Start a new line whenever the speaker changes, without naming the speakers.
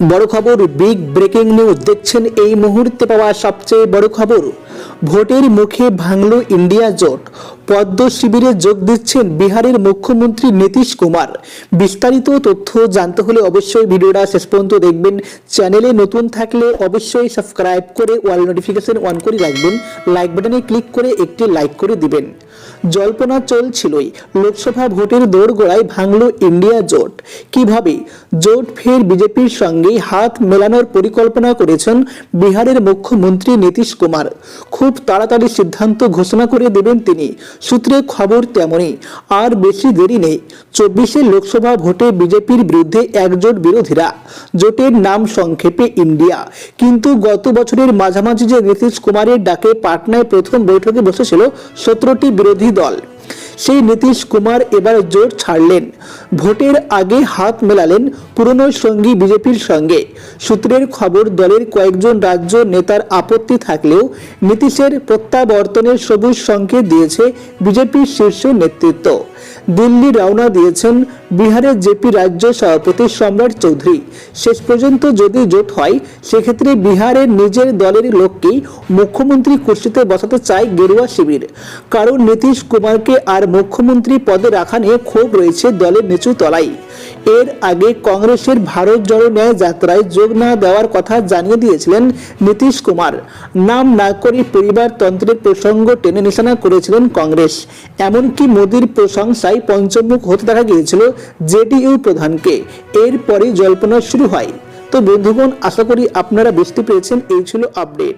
বড় খবর big breaking news দেখছেন এই মুহূর্তে পাওয়া সবচেয়ে বড় খবর। ভোটের মুখে ভাঙল ইন্ডিয়া জোট। পদ্ম শিবিরে যোগ দিচ্ছেন বিহারের মুখ্যমন্ত্রী নীতিশ কুমার। বিস্তারিত তথ্য জানতে হলে অবশ্যই ভিডিওটা শেষ পর্যন্ত দেখবেন। চ্যানেলে নতুন থাকলে অবশ্যই সাবস্ক্রাইব করে ওয়াল নোটিফিকেশন অন করে রাখবেন। লাইক বাটনে ক্লিক করে একটি লাইক করে দিবেন। জল্পনা চলছিলই। লোকসভা ভোটের দোরগোড়ায় ভাঙল ইন্ডিয়া জোট। কীভাবে? জোট ফের বিজেপির সঙ্গে হাত মেলানোর পরিকল্পনা করেছেন বিহারের মুখ্যমন্ত্রী নীতিশ কুমার। খুব তাড়াতাড়ি সিদ্ধান্ত ঘোষণা করে দেবেন তিনি। সূত্রে খবর তেমনই। আর বেশি দেরি নেই। চব্বিশে লোকসভা ভোটে বিজেপির বিরুদ্ধে একজোট বিরোধীরা। জোটের নাম সংক্ষেপে ইন্ডিয়া। কিন্তু গত বছরের মাঝামাঝি যে নীতিশ কুমারের ডাকে পাটনায় প্রথম বৈঠকে বসেছিল সতেরোটি বিরোধী দল। সেই নীতিশ কুমার এবার জোর ছাড়লেন। ভোটের আগে হাত মেলালেন পুরনো সঙ্গী বিজেপির সঙ্গে। সূত্রের খবর, দলের কয়েকজন রাজ্য নেতার আপত্তি থাকলেও নীতিশের প্রত্যাবর্তনের সবুজ সংকেত দিয়েছে বিজেপির শীর্ষ নেতৃত্ব। দিল্লি রওনা দিয়েছেন বিহারের জেপি রাজ্য সভাপতি সম্রাট চৌধুরী। শেষ পর্যন্ত যদি জোট হয়, সেক্ষেত্রে বিহারের নিজের দলের লোককেই মুখ্যমন্ত্রী কুর্সিতে বসাতে চায় গেরুয়া শিবির। কারণ নীতিশ কুমারকে আর মুখ্যমন্ত্রী পদে রাখা নিয়ে ক্ষোভ রয়েছে দলের নিচু তলায়। এর আগে কংগ্রেসের ভারত জড়ো ন্যায় যাত্রায় যোগ না দেওয়ার কথা জানিয়ে দিয়েছিলেন নীতিশ কুমার। নাম না করে পরিবারতন্ত্রের প্রসঙ্গ টেনে নিশানা করেছিলেন কংগ্রেস। এমনকি মোদীর প্রশংসায় পঞ্চমুখ হতে দেখা গিয়েছিল জেডিইউ প্রধানকে। এরপরই জল্পনা শুরু হয়। তো বন্ধুগণ, আশা করি আপনারা বুঝতে পেরেছেন, এই ছিল আপডেট।